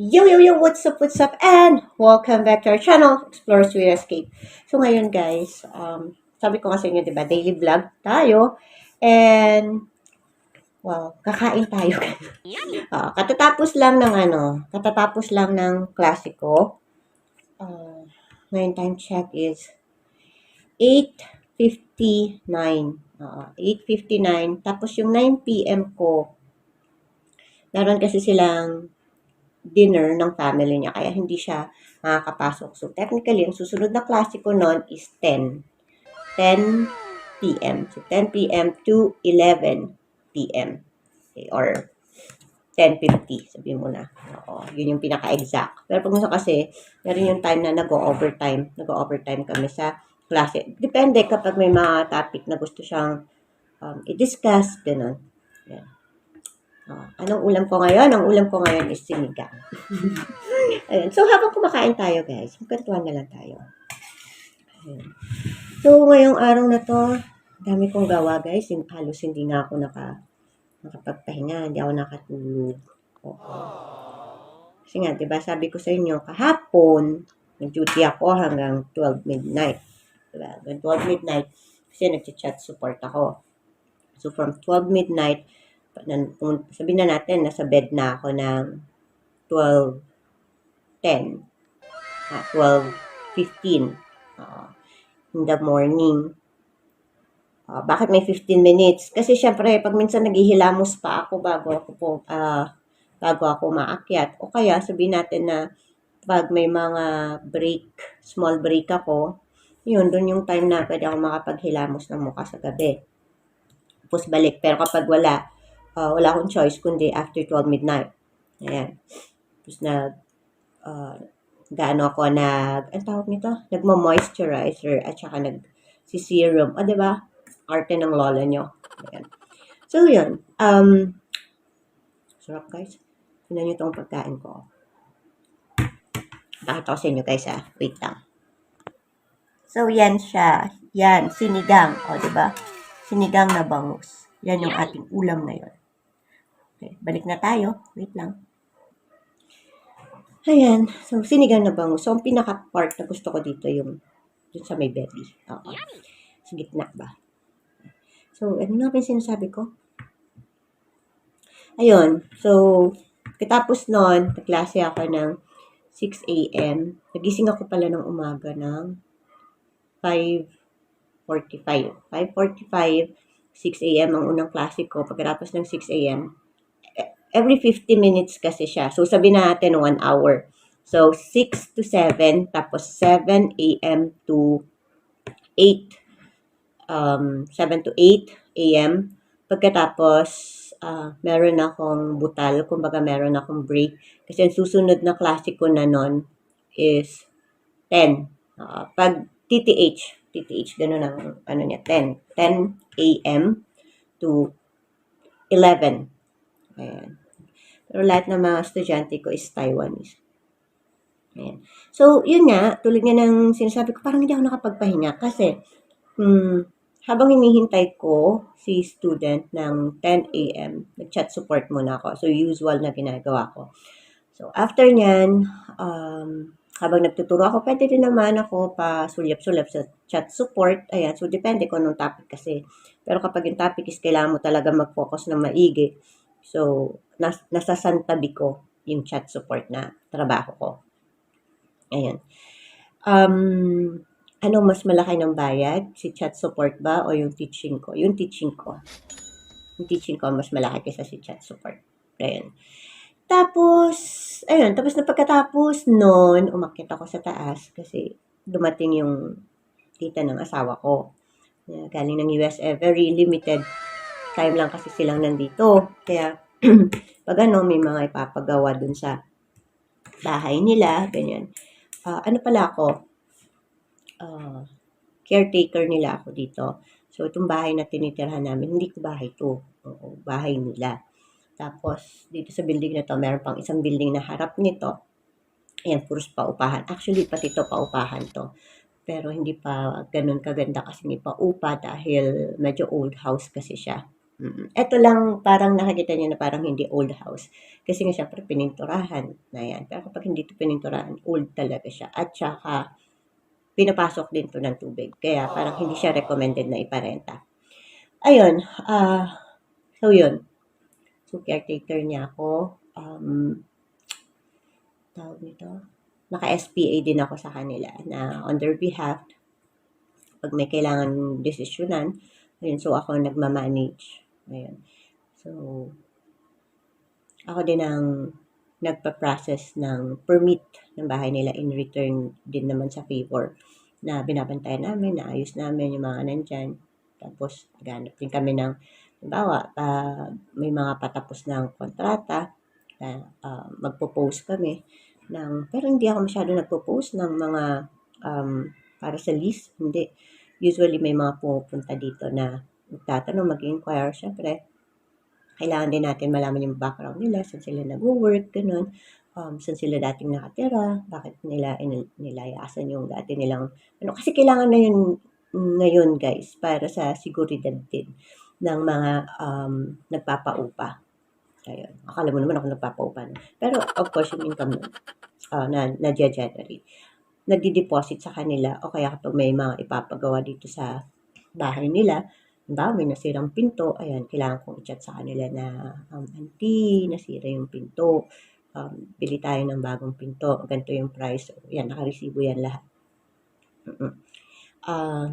Yo, yo, yo, what's up, what's up, and welcome back to our channel, Explorers with Escape. So ngayon guys, um, sabi ko sa inyo, di ba, daily vlog tayo, and, well, kakain tayo. uh, katatapos lang ng ano, katatapos lang ng klasiko. Uh, ngayon time check is 8.59. Uh, 8.59. Tapos yung 9 p.m. ko, meron kasi silang dinner ng family niya, kaya hindi siya makakapasok. So, technically, ang susunod na klase ko noon is 10. 10 p.m. So, 10 p.m. to 11 p.m. Okay, or 10.50, sabihin mo na. Oo, yun yung pinaka-exact. Pero pag kasi, meron yung time na nag-overtime. Nag-overtime kami sa klase. Depende kapag may mga topic na gusto siyang um, i-discuss, ganun. Yan. Oh, anong ulam ko ngayon? Ang ulam ko ngayon is sinigang. Ayan. So, habang kumakain tayo, guys, magkantuan na lang tayo. Ayan. So, ngayong araw na to, dami kong gawa, guys. Halos hindi nga ako naka, nakapagpahinga. Hindi ako nakatulog. Oo. Kasi nga, di ba, sabi ko sa inyo, kahapon, nag-duty ako hanggang 12 midnight. Diba? Hanggang 12 midnight, kasi nag-chat support ako. So, from 12 midnight, sabihin na natin, nasa bed na ako ng 12.10, ah, 12.15 uh, in the morning. Uh, bakit may 15 minutes? Kasi syempre, pag minsan naghihilamos pa ako bago ako po, uh, bago ako maakyat. O kaya, sabihin natin na pag may mga break, small break ako, yun, doon yung time na pwede ako makapaghilamos ng mukha sa gabi. Tapos balik. Pero kapag wala, uh, wala akong choice kundi after 12 midnight. Ayan. Tapos nag, uh, gaano ako nag, ang tawag nito? Nagma-moisturizer at saka nag si serum. O, ah, di ba? Arte ng lola nyo. Ayan. So, yun. Um, sarap, guys. Tignan nyo itong pagkain ko. Pakita ko sa inyo, guys, ah. Wait lang. So, yan siya. Yan, sinigang. O, di ba? Sinigang na bangus. Yan yung ating ulam na yun. Okay, balik na tayo. Wait lang. Ayan. So, sinigang na bangus. So, ang pinaka-part na gusto ko dito yung dun sa may belly. Oo. Sa gitna ba? So, ano nga yung sinasabi ko? Ayun. So, katapos nun, naglase ako ng 6 a.m. Nagising ako pala ng umaga ng 5.45. 5.45 6 a.m. ang unang klase ko. Pagkatapos ng 6 a.m., every 50 minutes kasi siya. So, sabi natin 1 hour. So, 6 to 7, tapos 7 a.m. to 8. Um, 7 to 8 a.m. Pagkatapos, uh, meron akong butal, kumbaga meron akong break. Kasi ang susunod na klase ko na nun is 10. Uh, pag TTH, TTH, ganun ang ano niya, 10. 10 a.m. to 11. Ayan. Pero lahat ng mga estudyante ko is Taiwanese. Ayan. So, yun nga, tulad nga ng sinasabi ko, parang hindi ako nakapagpahinga kasi hmm, habang hinihintay ko si student ng 10 a.m., nag-chat support muna ako. So, usual na ginagawa ko. So, after nyan, um, habang nagtuturo ako, pwede din naman ako pa sulyap-sulyap sa chat support. Ayan, so depende ko anong topic kasi. Pero kapag yung topic is kailangan mo talaga mag-focus na maigi, so nas nasasantabi ko yung chat support na trabaho ko. Ayan. Um, ano mas malaki ng bayad? Si chat support ba o yung teaching ko? Yung teaching ko. Yung teaching ko mas malaki kaysa si chat support. Ayan. Tapos, ayun, tapos na pagkatapos noon, umakyat ako sa taas kasi dumating yung tita ng asawa ko. Galing ng US, eh, very limited time lang kasi silang nandito. Kaya, pag ano, may mga ipapagawa dun sa bahay nila, ganyan. Uh, ano pala ako? Uh, caretaker nila ako dito. So, itong bahay na tinitirhan namin, hindi ko bahay to. Oo, bahay nila. Tapos, dito sa building na to, meron pang isang building na harap nito. Ayan, puros paupahan. Actually, pati to paupahan to. Pero hindi pa ganun kaganda kasi ni paupa dahil medyo old house kasi siya. Mm. Ito lang parang nakikita niyo na parang hindi old house. Kasi nga syempre pininturahan na yan. Pero kapag hindi ito pininturahan, old talaga siya. At saka pinapasok din to ng tubig. Kaya parang hindi siya recommended na iparenta. Ayun, ah so yun. So caretaker niya ako. Um, tawag nito, naka-SPA din ako sa kanila na on their behalf, pag may kailangan desisyonan, ayun, so ako nagmamanage. Ayun. So, ako din ang nagpa-process ng permit ng bahay nila in return din naman sa favor na binabantayan namin, naayos namin yung mga nandyan. Tapos, naghanap din kami ng, halimbawa, uh, may mga patapos ng kontrata, na uh, magpo-post kami ng, pero hindi ako masyado nagpo-post ng mga um, para sa list, hindi. Usually may mga pumupunta dito na magtatanong, mag-inquire, syempre, kailangan din natin malaman yung background nila, saan sila nag-work, ganun, um, saan sila dating nakatira, bakit nila nilayasan yung dati nilang, ano, kasi kailangan na yun ngayon guys, para sa seguridad din ng mga um, nagpapaupa. Ayun. Akala mo naman ako nagpapaupa. Na. Pero of course, yung income nun, uh, na, na-generate, nagdi-deposit sa kanila o kaya kapag may mga ipapagawa dito sa bahay nila, ba, may nasirang pinto, ayan, kailangan kong i-chat sa kanila na, um, auntie, nasira yung pinto, um, bili tayo ng bagong pinto, ganito yung price, yan, nakaresibo yan lahat. Uh-uh. Uh,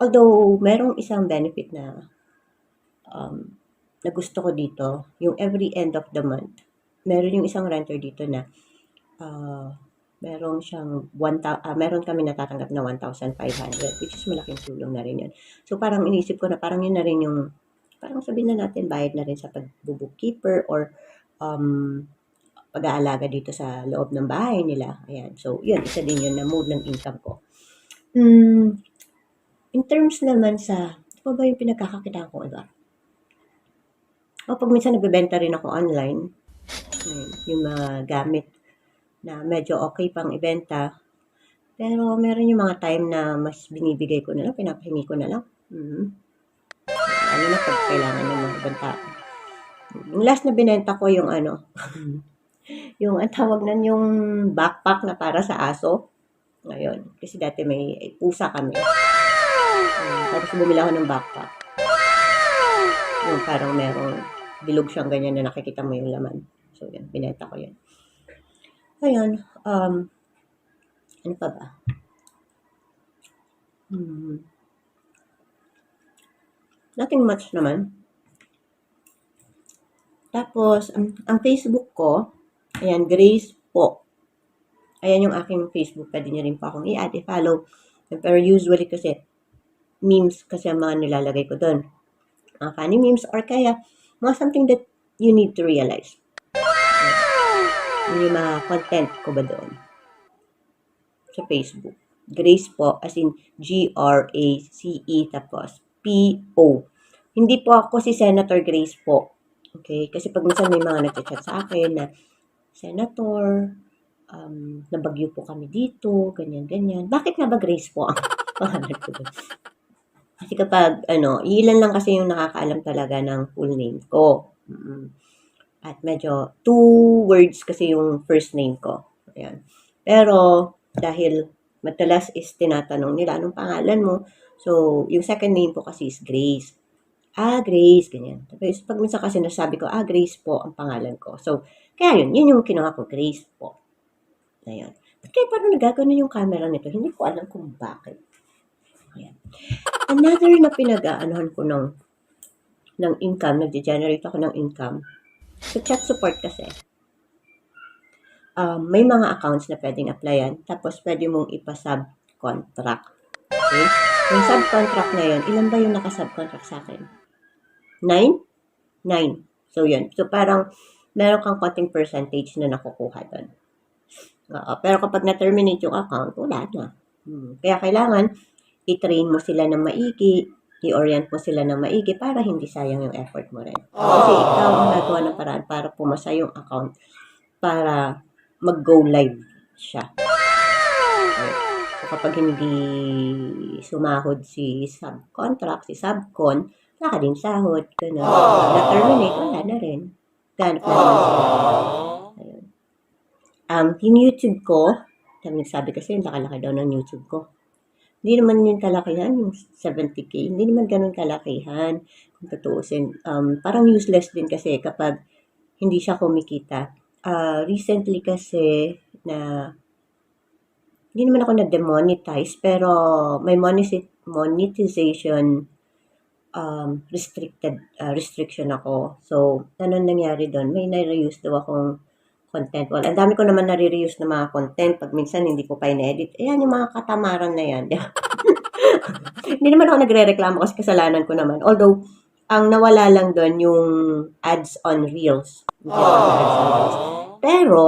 although, merong isang benefit na, um, na gusto ko dito, yung every end of the month, meron yung isang renter dito na, uh, meron siyang 1, uh, meron kami natatanggap na 1,500 which is malaking tulong na rin yun. So parang inisip ko na parang yun na rin yung parang sabihin na natin bayad na rin sa pag-bookkeeper or um, pag-aalaga dito sa loob ng bahay nila. Ayan. So yun, isa din yun na mode ng income ko. Hmm, in terms naman sa, pa ba yung pinagkakakitaan ko iba? O pag minsan nagbebenta rin ako online, yung mga gamit na medyo okay pang ibenta. Pero meron yung mga time na mas binibigay ko na lang, pinapahingi ko na lang. Mm-hmm. Ano na pag kailangan ng mga ibang. Yung last na binenta ko yung ano, yung ang tawag nan yung backpack na para sa aso. Ngayon, kasi dati may pusa kami. Um, tapos bumili ako ng backpack. Yung parang merong bilog siyang ganyan na nakikita mo yung laman. So, yun, binenta ko yun. Ayun, um, ano pa ba? Hmm. Nothing much naman. Tapos, ang, ang Facebook ko, ayan, Grace po. Ayan yung aking Facebook. Pwede niyo rin po akong i-add, i-follow. Pero usually kasi, memes kasi ang mga nilalagay ko doon. Mga funny memes or kaya, mga something that you need to realize yung mga content ko ba doon sa Facebook. Grace po, as in G-R-A-C-E, tapos P-O. Hindi po ako si Senator Grace po. Okay? Kasi pag minsan may mga nagchat sa akin na, Senator, um, nabagyo po kami dito, ganyan-ganyan. Bakit nga ba Grace po ang pangalan ko doon? Kasi kapag, ano, ilan lang kasi yung nakakaalam talaga ng full name ko. Mm-hmm. At medyo two words kasi yung first name ko. Ayan. Pero dahil madalas is tinatanong nila anong pangalan mo. So, yung second name ko kasi is Grace. Ah, Grace, ganyan. Tapos pag minsan kasi nasabi ko, ah, Grace po ang pangalan ko. So, kaya yun, yun yung kinuha ko, Grace po. Ayan. At kaya parang nagagano yung camera nito, hindi ko alam kung bakit. Ayan. Another na pinag-aanohan ko ng, ng income, nag-generate ako ng income, sa chat support kasi, um, may mga accounts na pwedeng applyan, tapos pwede mong ipa-subcontract. Okay? Yung subcontract na yun, ilan ba yung naka-subcontract sa akin? Nine? Nine. So, yun. So, parang meron kang konting percentage na nakukuha doon. Oo. Pero kapag na-terminate yung account, wala na. Hmm. Kaya kailangan, i-train mo sila ng maigi, i-orient mo sila ng maigi para hindi sayang yung effort mo rin. Kasi ikaw ang nagawa ng paraan para pumasa yung account para mag-go live siya. So, kapag hindi sumahod si subcontract, si subcon, wala ka din sahod, gano'n. Na-terminate, wala na rin. Ganap na naman sila. Ayun. Um, yung YouTube ko, sabi sabi kasi, yung laki-laki daw ng YouTube ko. Hindi naman yung kalakihan, yung 70k, hindi naman ganun kalakihan. Kung tutuusin, um, parang useless din kasi kapag hindi siya kumikita. Ah, recently kasi na hindi naman ako na-demonetize, pero may monetiz- monetization um, restricted ah, restriction ako. So, ano nangyari doon? May nare-use daw akong content. Well, ang dami ko naman nare-reuse ng mga content. Pag minsan hindi ko pa in-edit. Ayan, yung mga katamaran na yan. hindi naman ako nagre-reklamo kasi kasalanan ko naman. Although, ang nawala lang doon yung ads on Reels. Nag-ads on Reels. Pero,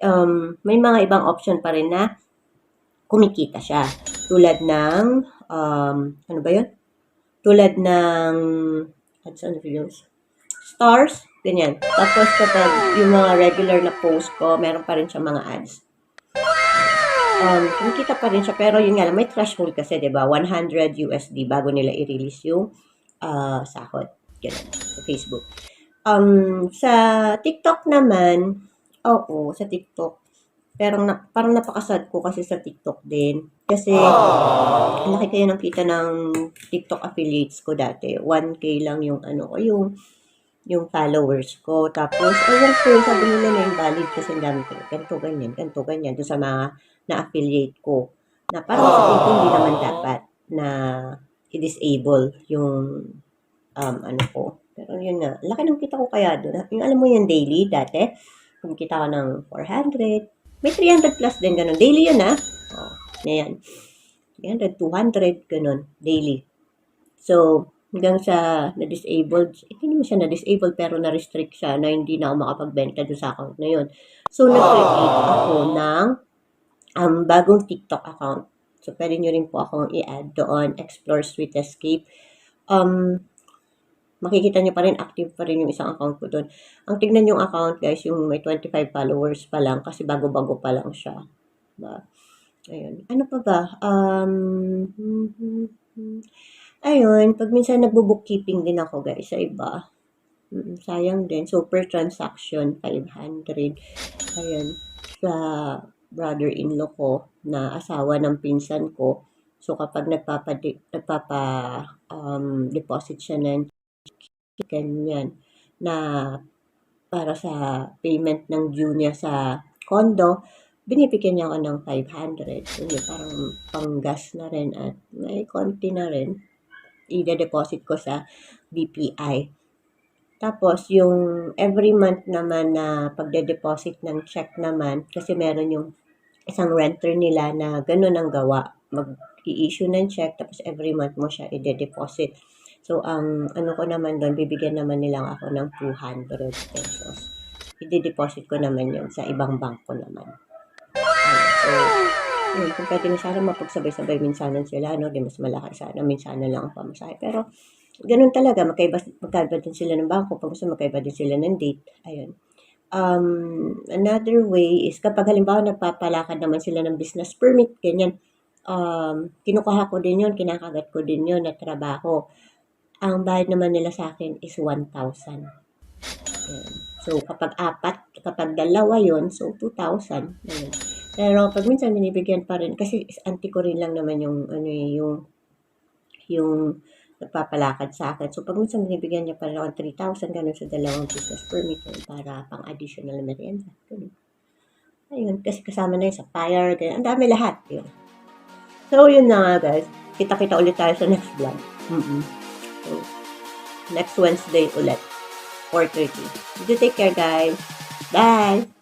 um, may mga ibang option pa rin na kumikita siya. Tulad ng, um, ano ba yun? Tulad ng, ads on Reels. Stars, ganyan. Tapos kapag yung mga regular na post ko, meron pa rin siya mga ads. Um, kumikita pa rin siya, pero yun nga lang, may threshold kasi, di ba? 100 USD bago nila i-release yung ah, sahod. Ganun, sa Facebook. Um, sa TikTok naman, oo, sa TikTok. Pero na, parang napakasad ko kasi sa TikTok din. Kasi, ang laki kayo ng kita ng TikTok affiliates ko dati. 1K lang yung ano ko, yung yung followers ko. Tapos, ayun ko, sabi nila na yung valid kasi ang dami ko. Ganito, ganyan, ganito, ganyan. Doon sa mga na-affiliate ko. Na parang sa ko, hindi naman dapat na i-disable yung um, ano ko. Pero yun nga, laki ng kita ko kaya doon. Yung alam mo yung daily dati, kumikita ko ng 400. May 300 plus din ganun. Daily yun ah. Oh, yan. 300, 200, ganun. Daily. So, hanggang sa na-disabled, eh, hindi naman siya na-disabled pero na-restrict siya na hindi na ako makapagbenta doon sa account na yun. So, nag-create ako ng um, bagong TikTok account. So, pwede nyo rin po akong i-add doon, Explore Sweet Escape. Um, makikita nyo pa rin, active pa rin yung isang account ko doon. Ang tignan yung account, guys, yung may 25 followers pa lang kasi bago-bago pa lang siya. Diba? Ayun. Ano pa ba? Um, ayun, pag minsan nagbo-bookkeeping din ako, guys, sa iba. Mm, sayang din. So, per transaction, 500. Ayun. Sa brother-in-law ko na asawa ng pinsan ko. So, kapag nagpapa, nagpapa um, deposit siya ng ganyan na para sa payment ng due niya sa condo, binibigyan niya ako ng 500. So, yun, parang panggas na rin at may konti na rin. I-deposit ko sa BPI. Tapos, yung every month naman na pagde-deposit ng check naman, kasi meron yung isang renter nila na ganun ang gawa. Mag-i-issue ng check, tapos every month mo siya i-deposit. So, ang ano ko naman doon, bibigyan naman nilang ako ng 200 pesos. I-deposit ko naman yun sa ibang bangko naman. Ayun, so, yun, kung pwede sana mapagsabay-sabay minsanan sila, no? Di mas malaki sana, minsanan lang ang pamasahe. Pero, ganun talaga, magkaiba, magkaiba din sila ng bangko, pag gusto magkaiba din sila ng date. Ayun. Um, another way is kapag halimbawa nagpapalakad naman sila ng business permit, ganyan, um, kinukuha ko din yun, kinakagat ko din yun na trabaho. Ang bayad naman nila sa akin is 1,000. Ayan. So, kapag apat, kapag dalawa yon so 2,000. Ayan. Pero pag minsan binibigyan pa rin, kasi anti ko rin lang naman yung, ano eh, yung, yung nagpapalakad sa akin. So, pag minsan binibigyan niya pa rin ako 3,000, ganun sa dalawang business permit para pang additional merienda. Ganun. Ayun, kasi kasama na yun sa fire, ganun. Ang dami lahat, yun. So, yun na nga, guys. Kita-kita ulit tayo sa next vlog. Mm-mm. So, next Wednesday ulit. 4.30. You take care, guys. Bye!